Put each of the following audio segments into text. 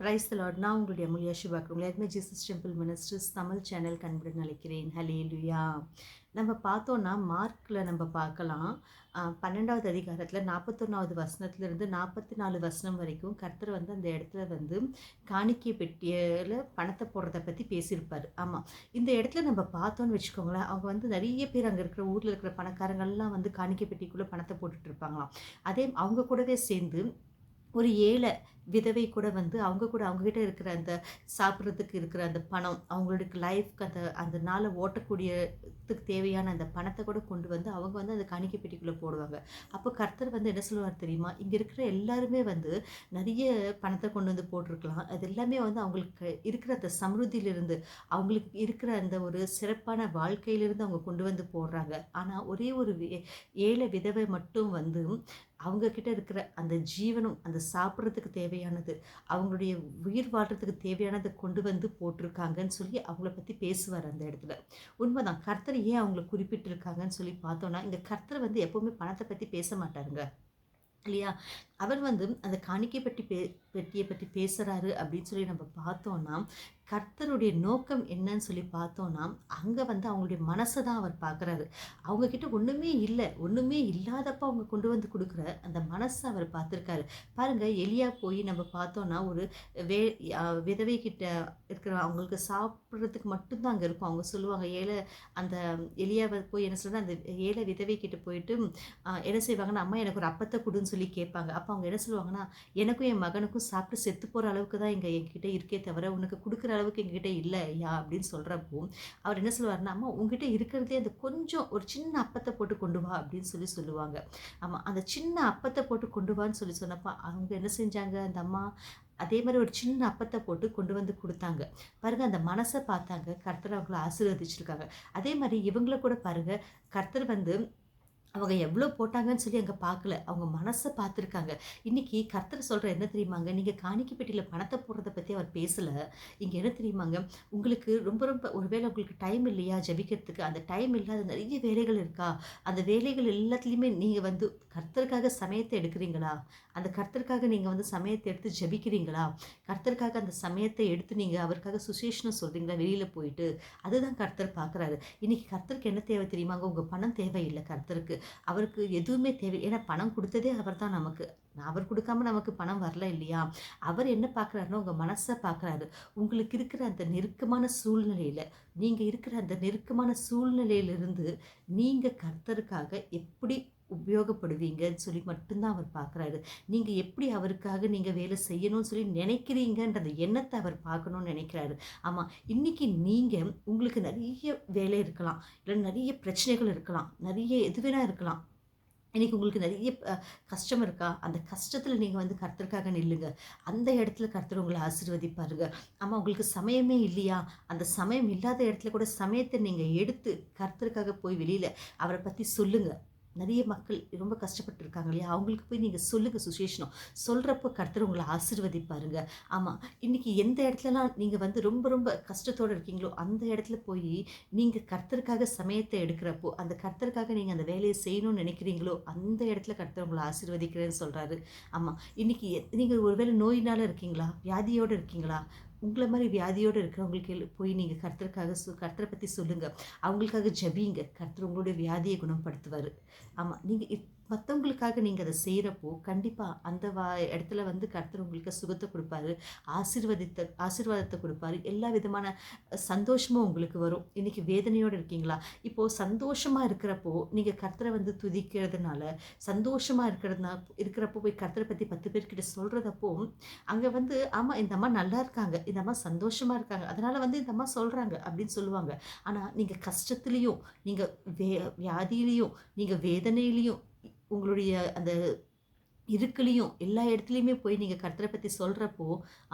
Price Lord நான் உங்களுடைய மொழியா சிவாக்குங்களே உங்களை Jesus temple ministers Tamil channel கண்புடன் அழைக்கிறேன். ஹலே லுயா நம்ம பார்த்தோன்னா மார்க்கில் நம்ம பார்க்கலாம். பன்னெண்டாவது அதிகாரத்தில் நாற்பத்தொன்னாவது வசனத்துலேருந்து நாற்பத்தி நாலு வசனம் வரைக்கும் கர்த்தர் வந்து அந்த இடத்துல வந்து காணிக்கை பெட்டியில் பணத்தை போடுறத பற்றி பேசியிருப்பார். ஆமாம் இந்த இடத்துல நம்ம பார்த்தோன்னு வச்சுக்கோங்களேன் அவங்க வந்து நிறைய பேர் அங்கே இருக்கிற ஊரில் இருக்கிற பணக்காரங்கள்லாம் வந்து காணிக்கை பெட்டிக்குள்ளே பணத்தை போட்டுட்ருப்பாங்களாம் அதே அவங்க கூடவே சேர்ந்து ஒரு ஏழை விதவை கூட வந்து அவங்க கூட அவங்கக்கிட்ட இருக்கிற அந்த சாப்பிட்றதுக்கு இருக்கிற அந்த பணம் அவங்களுக்கு லைஃப்க்கு அந்த அந்த நாளை ஓட்டக்கூடியதுக்கு தேவையான அந்த பணத்தை கூட கொண்டு வந்து அவங்க வந்து அந்த காணிக்கை பெட்டிக்குள்ளே போடுவாங்க. அப்போ கர்த்தர் வந்து என்ன சொல்லுவார் தெரியுமா? இங்கே இருக்கிற எல்லாருமே வந்து நிறைய பணத்தை கொண்டு வந்து போட்டிருக்கலாம். அது எல்லாமே வந்து அவங்களுக்கு இருக்கிற அந்த சமிருத்தியிலிருந்து அவங்களுக்கு இருக்கிற அந்த ஒரு சிறப்பான வாழ்க்கையிலிருந்து அவங்க கொண்டு வந்து போடுறாங்க. ஆனால் ஒரே ஒரு ஏழை விதவை மட்டும் வந்து அவங்க கிட்ட இருக்கிற அந்த ஜீவனம் அந்த சாப்பிட்றதுக்கு தேவை தேவையானது. அவங்களுடைய உயிர் வாழ்றதுக்கு தேவையானதை கொண்டு வந்து போட்டிருக்காங்கன்னு சொல்லி அவங்கள பற்றி பேசுவார் அந்த இடத்துல. உண்மைதான். கர்த்தர் ஏன் அவங்கள குறிப்பிட்டிருக்காங்கன்னு சொல்லி பார்த்தோன்னா இந்த கர்த்தர் வந்து எப்போவுமே பணத்தை பற்றி பேச மாட்டாருங்க. இல்லையா? அவர் வந்து அந்த காணிக்கை பற்றி பே பெட்டியை பற்றி பேசுகிறாரு அப்படின்னு சொல்லி நம்ம பார்த்தோன்னா கர்த்தருடைய நோக்கம் என்னன்னு சொல்லி பார்த்தோன்னா அங்கே வந்து அவங்களுடைய மனசை தான் அவர் பார்க்குறாரு. அவங்கக்கிட்ட ஒன்றுமே இல்லை. ஒன்றுமே இல்லாதப்ப அவங்க கொண்டு வந்து கொடுக்குற அந்த மனசை அவர் பார்த்துருக்காரு. பாருங்கள் எலியா போய் நம்ம பார்த்தோன்னா ஒரு வே விதவை கிட்ட இருக்கிற அவங்களுக்கு சாப்பிட்றதுக்கு மட்டும்தான் அங்கே இருக்கும். அவங்க சொல்லுவாங்க ஏழை அந்த எலியாவை போய் என்ன சொல்கிறாங்க அந்த ஏழை விதவை கிட்ட போயிட்டு என்ன செய்வாங்கன்னா அம்மா எனக்கு ஒரு அப்பத்தை கொடுன்னு சொல்லி கேட்பாங்க. அப்போ அவங்க என்ன சொல்லுவாங்கன்னா எனக்கும் என் மகனுக்கும் சாப்பிட்டு செத்து போகிற அளவுக்கு தான் இங்கே என்கிட்ட இருக்கே தவிர உனக்கு கொடுக்குற அளவுக்கு எங்ககிட்ட இல்லை ஐயா அப்படின்னு சொல்கிறப்போ அவர் என்ன சொல்லுவார்னா அம்மா உங்ககிட்ட இருக்கிறதே அந்த கொஞ்சம் ஒரு சின்ன அப்பத்தை போட்டு கொண்டு வா அப்படின்னு சொல்லி சொல்லுவாங்க. ஆமாம் அந்த சின்ன அப்பத்தை போட்டு கொண்டு வான்னு சொல்லி சொன்னப்போ அவங்க என்ன செஞ்சாங்க? அந்த அம்மா அதே மாதிரி ஒரு சின்ன அப்பத்தை போட்டு கொண்டு வந்து கொடுத்தாங்க. பாருங்க அந்த மனசை பார்த்தாங்க கர்த்தர் அவங்கள ஆசீர்வதிச்சிருக்காங்க. அதே மாதிரி இவங்கள கூட பாருங்க கர்த்தர் வந்து அவங்க எவ்வளோ போட்டாங்கன்னு சொல்லி அங்கே பார்க்கல. அவங்க மனசை பார்த்துருக்காங்க. இன்றைக்கி கர்த்தர் சொல்கிற என்ன தெரியுமாங்க? நீங்கள் காணிக்கை பெட்டியில் பணத்தை போடுறத பற்றி அவர் பேசலை. இங்கே என்ன தெரியுமாங்க? உங்களுக்கு ரொம்ப ரொம்ப ஒருவேளை உங்களுக்கு டைம் இல்லையா ஜபிக்கிறதுக்கு? அந்த டைம் இல்லாத நிறைய வேலைகள் இருக்கா? அந்த வேலைகள் எல்லாத்துலேயுமே நீங்கள் வந்து கர்த்தருக்காக சமயத்தை எடுக்கிறீங்களா? அந்த கர்த்தருக்காக நீங்கள் வந்து சமயத்தை எடுத்து ஜெபிக்கிறீங்களா? கர்த்தருக்காக அந்த சமயத்தை எடுத்து நீங்கள் அவருக்காக சுச்சுவேஷனை சொல்கிறீங்களா வெளியில் போயிட்டு. அதுதான் கர்த்தர் பார்க்குறாரு. இன்றைக்கி கர்த்தருக்கு என்ன தேவை தெரியுமாங்க? உங்கள் பணம் தேவையில்லை கர்த்தருக்கு. அவருக்கு எதுவுமே தேவை. ஏன்னா பணம் கொடுத்ததே அவர் தான் நமக்கு. அவர் கொடுக்காம நமக்கு பணம் வரல இல்லையா? அவர் என்ன பார்க்குறாருன்னா உங்கள் மனசை பார்க்குறாரு. உங்களுக்கு இருக்கிற அந்த நெருக்கமான சூழ்நிலையில் நீங்கள் இருக்கிற அந்த நெருக்கமான சூழ்நிலையிலிருந்து நீங்கள் கர்த்தருக்காக எப்படி உபயோகப்படுவீங்கன்னு சொல்லி மட்டும்தான் அவர் பார்க்குறாரு. நீங்கள் எப்படி அவருக்காக நீங்கள் வேலை செய்யணும்னு சொல்லி நினைக்கிறீங்கன்ற அந்த எண்ணத்தை அவர் பார்க்கணும்னு நினைக்கிறாரு. ஆமாம் இன்றைக்கி நீங்கள் உங்களுக்கு நிறைய வேலை இருக்கலாம் இல்லை நிறைய பிரச்சனைகள் இருக்கலாம் நிறைய எது வேணால் இருக்கலாம். இன்றைக்கி உங்களுக்கு நிறைய கஷ்டம் இருக்கா? அந்த கஷ்டத்தில் நீங்கள் வந்து கருத்தருக்காக நில்லுங்க. அந்த இடத்துல கருத்தர் உங்களை ஆசீர்வதிப்பாருங்க. ஆமாம் உங்களுக்கு சமயமே இல்லையா? அந்த சமயம் இல்லாத இடத்துல கூட சமயத்தை நீங்கள் எடுத்து கருத்தருக்காக போய் வெளியில் அவரை பற்றி சொல்லுங்கள் நிறைய மக்கள் ரொம்ப கஷ்டப்பட்டு இருக்காங்க இல்லையா? அவங்களுக்கு போய் நீங்கள் சொல்லுங்கள் சுசேஷனம். சொல்கிறப்போ கருத்தர் உங்களை ஆசிர்வதிப்பாருங்க. ஆமாம் இன்றைக்கி எந்த இடத்துலலாம் நீங்கள் வந்து ரொம்ப ரொம்ப கஷ்டத்தோடு இருக்கீங்களோ அந்த இடத்துல போய் நீங்கள் கர்த்தருக்காக சமயத்தை எடுக்கிறப்போ அந்த கர்த்தருக்காக நீங்கள் அந்த வேலையை செய்யணும்னு நினைக்கிறீங்களோ அந்த இடத்துல கர்த்தர் உங்களை ஆசிர்வதிக்கிறேன்னு சொல்கிறாரு ஆமாம் இன்றைக்கி நீங்கள் ஒருவேளை நோயினால் இருக்கீங்களா? வியாதியோடு இருக்கீங்களா? உங்களை மாதிரி வியாதியோடு இருக்கிறவங்களுக்கு போய் நீங்கள் கர்த்தருக்காக சொ கர்த்தரை பற்றி சொல்லுங்கள் அவங்களுக்காக ஜபிங்க. கர்த்தர் உங்களுடைய வியாதியை குணப்படுத்துவார். ஆமாம் நீங்கள் மற்றவங்களுக்காக நீங்கள் அதை செய்கிறப்போ கண்டிப்பாக அந்த வா இடத்துல வந்து கர்த்தர் உங்களுக்கு சுகத்தை கொடுப்பாரு ஆசீர்வதித்த ஆசீர்வாதத்தை கொடுப்பாரு. எல்லா விதமான சந்தோஷமும் உங்களுக்கு வரும். இன்றைக்கி வேதனையோடு இருக்கீங்களா? இப்போது சந்தோஷமாக இருக்கிறப்போ நீங்கள் கர்த்தரை வந்து துதிக்கிறதுனால சந்தோஷமாக இருக்கிறதுனா இருக்கிறப்போ போய் கர்த்தரை பற்றி பத்து பேர்கிட்ட சொல்கிறதப்போ அங்கே வந்து ஆமாம் இந்த அம்மா நல்லா இருக்காங்க. இந்த அம்மா சந்தோஷமாக இருக்காங்க. அதனால் வந்து இந்த அம்மா சொல்கிறாங்க அப்படின்னு சொல்லுவாங்க. ஆனால் நீங்கள் கஷ்டத்துலேயும் நீங்கள் வே வியாதியிலையும் நீங்கள் வேதனையிலையும் உங்களுடைய அந்த இருக்குலேயும் எல்லா இடத்துலையுமே போய் நீங்கள் கர்த்தரை பற்றி சொல்கிறப்போ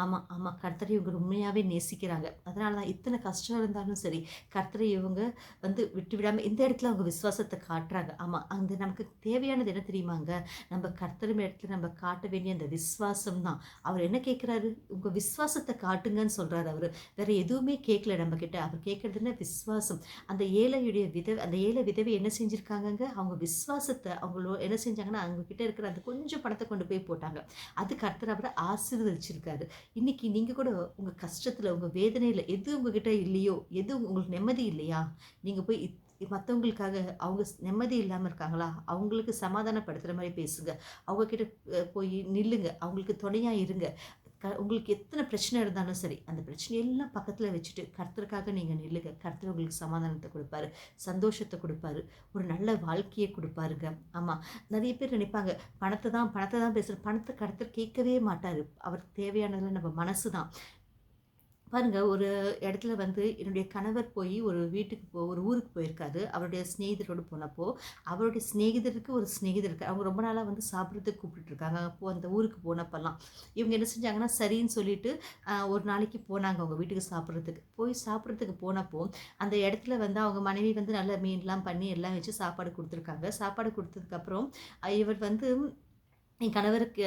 ஆமாம் ஆமாம் கர்த்தரை இவங்க உண்மையாகவே நேசிக்கிறாங்க. அதனால தான் இத்தனை கஷ்டம் இருந்தாலும் சரி கர்த்தரை இவங்க வந்து விட்டு விடாமல் இந்த இடத்துல அவங்க விசுவாசத்தை காட்டுறாங்க. ஆமாம் அந்த நமக்கு தேவையானது என்ன தெரியுமாங்க? நம்ம கர்த்தரும் இடத்துல நம்ம காட்ட வேண்டிய அந்த விசுவாசம் தான். அவர் என்ன கேட்குறாரு? உங்கள் விசுவாசத்தை காட்டுங்கன்னு சொல்கிறாரு அவர். வேறு எதுவுமே கேட்கல நம்மக்கிட்ட அவர் கேட்குறதுன்னா விசுவாசம். அந்த ஏழையுடைய விதவை அந்த ஏழை விதவை என்ன செஞ்சுருக்காங்கங்க? அவங்க விஸ்வாசத்தை அவங்களோ என்ன செஞ்சாங்கன்னா அவங்கக்கிட்ட இருக்கிற அந்த கொஞ்சம் பணத்தை கொண்டு போய் போட்டாங்க. அது கர்த்தர் அவரை ஆசீர்வதிச்சிருக்காரு. இன்னைக்கு நீங்கள் கூட உங்கள் கஷ்டத்தில் உங்கள் வேதனையில் எது உங்ககிட்ட இல்லையோ எது உங்களுக்கு நிம்மதி இல்லையா? நீங்கள் போய் மற்றவங்களுக்காக அவங்க நிம்மதி இல்லாமல் இருக்காங்களா? அவங்களுக்கு சமாதானப்படுத்துகிற மாதிரி பேசுங்க. அவங்கக்கிட்ட போய் நில்லுங்க. அவங்களுக்கு துணையாக இருங்க. க உங்களுக்கு எத்தனை பிரச்சனை இருந்தாலும் சரி அந்த பிரச்சனையெல்லாம் பக்கத்தில் வச்சுட்டு கர்த்தருக்காக நீங்கள் நில்லுங்க. கர்த்தர் உங்களுக்கு சமாதானத்தை கொடுப்பாரு சந்தோஷத்தை கொடுப்பாரு ஒரு நல்ல வாழ்க்கையை கொடுப்பாருங்க. ஆமாம் நிறைய பேர் நினைப்பாங்க பணத்தை தான் பணத்தை தான் பேசுகிற பணத்தை கர்த்தர் கேட்கவே மாட்டார். அவர் தேவையானதில் நம்ம மனசு தான் பாருங்கள் ஒரு இடத்துல வந்து என்னுடைய கணவர் போய் ஒரு வீட்டுக்கு போ ஒரு ஊருக்கு போயிருக்காரு. அவருடைய ஸ்நேகிதரோடு போனப்போ அவருடைய ஸ்நேகிதருக்கு ஒரு ஸ்நேகிதர் இருக்கு அவங்க ரொம்ப நாளாக வந்து சாப்பிட்றதுக்கு கூப்பிட்டுருக்காங்க அப்போது அந்த ஊருக்கு போனப்பெல்லாம். இவங்க என்ன செஞ்சாங்கன்னா சரின்னு சொல்லிட்டு ஒரு நாளைக்கு போனாங்க அவங்க வீட்டுக்கு சாப்பிட்றதுக்கு. போய் சாப்பிட்றதுக்கு போனப்போ அந்த இடத்துல வந்து அவங்க மனைவி வந்து நல்ல மீன்லாம் பண்ணி எல்லாம் வச்சு சாப்பாடு கொடுத்துருக்காங்க. சாப்பாடு கொடுத்ததுக்கப்புறம் இவர் வந்து என் கணவருக்கு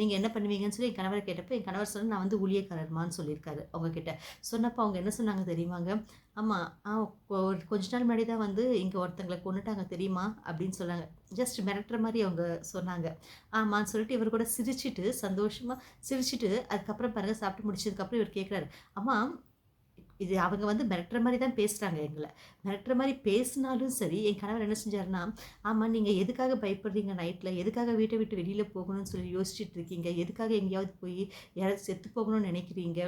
நீங்கள் என்ன பண்ணுவீங்கன்னு சொல்லி என் கணவரை கேட்டப்போ என் கணவர் சொன்ன நான் வந்து ஊழியக்காரர்மான்னு சொல்லியிருக்காரு அவங்கக்கிட்ட சொன்னப்போ அவங்க என்ன சொன்னாங்க தெரியுமாங்க? ஆமாம் ஆ ஒரு கொஞ்ச நாள் முன்னாடி தான் வந்து இங்கே ஒருத்தங்களை கொண்டுட்டாங்க தெரியுமா? அப்படின்னு சொன்னாங்க. ஜஸ்ட் மிரட்டுற மாதிரி அவங்க சொன்னாங்க. ஆமான்னு சொல்லிட்டு இவர் கூட சிரிச்சிட்டு சந்தோஷமாக சிரிச்சிட்டு அதுக்கப்புறம் பாருங்கள் சாப்பிட்டு முடிச்சதுக்கப்புறம் இவர் கேட்குறாரு அம்மா இது அவங்க வந்து மிரட்டுற மாதிரி தான் பேசுகிறாங்க எங்களை. மிரட்டுற மாதிரி பேசினாலும் சரி என் கணவர் என்ன செஞ்சாருன்னா ஆமாம் நீங்கள் எதுக்காக பயப்படுறீங்க நைட்டில் எதுக்காக வீட்டை விட்டு வெளியில் போகணும்னு சொல்லி யோசிச்சுட்டு இருக்கீங்க? எதுக்காக எங்கேயாவது போய் யாராவது செத்து போகணும்னு நினைக்கிறீங்க?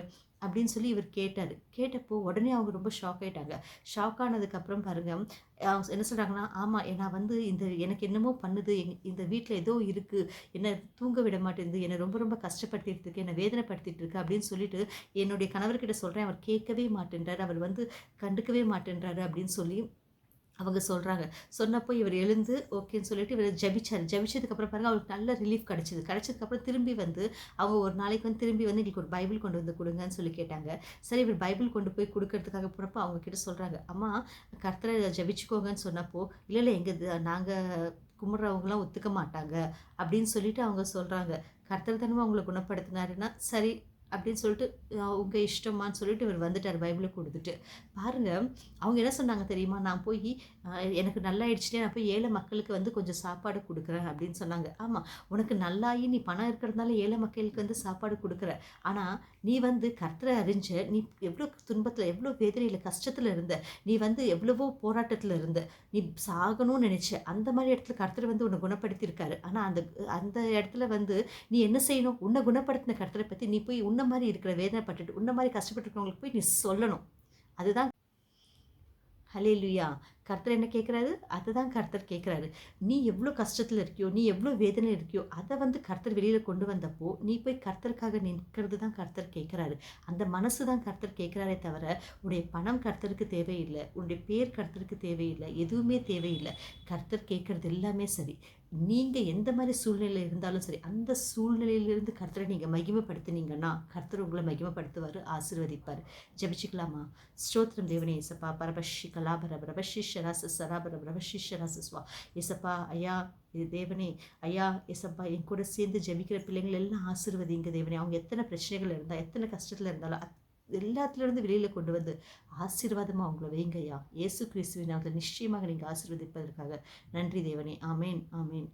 அப்படின்னு சொல்லி இவர் கேட்டார். கேட்டப்போ உடனே அவங்க ரொம்ப ஷாக் ஆகிட்டாங்க ஷாக் ஆனதுக்கப்புறம் பாருங்கள் அவங்க என்ன சொல்கிறாங்கன்னா ஆமாம் நான் வந்து இந்த எனக்கு என்னமோ பண்ணுது. எங் இந்த வீட்டில் ஏதோ இருக்குது என்னை தூங்க விட மாட்டேங்குது. என்னை ரொம்ப ரொம்ப கஷ்டப்படுத்திட்டு இருக்கு. என்னை வேதனைப்படுத்திட்டு இருக்கு. அப்படின்னு சொல்லிட்டு என்னுடைய கணவர்கிட்ட சொல்கிறேன் அவர் கேட்கவே மாட்டேன்றார். அவர் வந்து கண்டுக்கவே மாட்டேன்றாரு அப்படின்னு சொல்லி அவங்க சொல்கிறாங்க சொன்னப்போ இவர் எழுந்து ஓகேன்னு சொல்லிட்டு இவர் ஜபிச்சார். ஜபிச்சதுக்கப்புறம் பாருங்கள் அவருக்கு நல்ல ரிலீஃப் கிடச்சிது. கிடச்சதுக்கப்புறம் திரும்பி வந்து அவங்க ஒரு நாளைக்கு வந்து திரும்பி வந்து எங்களுக்கு ஒரு பைபிள் கொண்டு வந்து கொடுங்கன்னு சொல்லி கேட்டாங்க. சரி இவர் பைபிள் கொண்டு போய் கொடுக்கறதுக்காக போனப்போ அவங்க கிட்ட சொல்கிறாங்க அம்மா கர்த்தரை ஜபிச்சுக்கோங்கன்னு சொன்னப்போ இல்லை இல்லை எங்கள் நாங்கள் கும்பிட்றவங்களாம் ஒத்துக்க மாட்டாங்க. அப்படின்னு சொல்லிட்டு அவங்க சொல்கிறாங்க கர்த்தர் தானே அவங்களை குணப்படுத்தினாருன்னா சரி அப்படின்னு சொல்லிட்டு உங்கள் இஷ்டமான்னு சொல்லிட்டு இவர் வந்துட்டார் பைபிளை கொடுத்துட்டு. பாருங்கள் அவங்க என்ன சொன்னாங்க தெரியுமா? நான் போய் எனக்கு நல்லாயிடுச்சுட்டே நான் போய் ஏழை மக்களுக்கு வந்து கொஞ்சம் சாப்பாடு கொடுக்குறேன் அப்படின்னு சொன்னாங்க. ஆமாம் உனக்கு நல்லாயி நீ பணம் இருக்கிறதுனால ஏழை மக்களுக்கு வந்து சாப்பாடு கொடுக்குற. ஆனால் நீ வந்து கர்த்தரை அறிஞ்ச நீ எவ்வளோ துன்பத்தில் எவ்வளோ வேதனையில் கஷ்டத்தில் இருந்த நீ வந்து எவ்வளவோ போராட்டத்தில் இருந்த நீ சாகணும்னு நினச்ச அந்த மாதிரி இடத்துல கர்த்தரை வந்து உன்னை குணப்படுத்தியிருக்காரு. ஆனால் அந்த அந்த இடத்துல வந்து நீ என்ன செய்யணும்? உன்னை குணப்படுத்தின கர்த்தரை பற்றி நீ போய் உன்னை மாதிரி இருக்கிற வேதனை பட்டுட்டு உன்ன மாதிரி கஷ்டப்பட்டுருக்கவங்களுக்கு போய் நீ சொல்லணும். அதுதான். ஹலே லுயா கர்த்தர் என்ன கேட்குறாரு அதை தான் கர்த்தர் கேட்குறாரு நீ எவ்வளோ கஷ்டத்தில் இருக்கியோ நீ எவ்வளோ வேதனை இருக்கியோ அதை வந்து கர்த்தர் வெளியில் கொண்டு வந்தப்போ நீ போய் கர்த்தருக்காக நிற்கிறது தான் கர்த்தர் கேட்குறாரு அந்த மனசு தான் கர்த்தர் கேட்குறாரே தவிர உன்னுடைய பணம் கர்த்தருக்கு தேவையில்லை உன்னுடைய பேர் கர்த்தருக்கு தேவையில்லை எதுவுமே தேவையில்லை. கர்த்தர் கேட்குறது எல்லாமே சரி. நீங்கள் எந்த மாதிரி சூழ்நிலையில் இருந்தாலும் சரி அந்த சூழ்நிலையிலிருந்து கர்த்தரை நீங்கள் மகிமைப்படுத்தினீங்கன்னா கர்த்தர் உங்களை மகிமைப்படுத்துவார் ஆசிர்வதிப்பார். ஜபிச்சுக்கலாமா? ஸ்தோத்திரம் தேவனே இசப்பா பரபஷி கலாபர பிரபஷிஷராச சராபர பிரபஷிஷராச எசப்பா ஐயா இது தேவனே ஐயா எசப்பா என் கூட சேர்ந்து ஜெபிக்கிற பிள்ளைங்கள் எல்லாம் ஆசிர்வதிங்க தேவனே அவங்க எத்தனை பிரச்சனைகள் இருந்தால் எத்தனை கஷ்டத்தில் இருந்தாலும் எல்லாத்துலேருந்து வெளியில் கொண்டு வந்து ஆசீர்வாதமாக அவங்கள வைங்க ஐயா இயேசு கிறிஸ்துவின் அவங்களை நிச்சயமாக நீங்கள் ஆசீர்வதிப்பதற்காக நன்றி தேவனே ஆமேன் ஆமேன்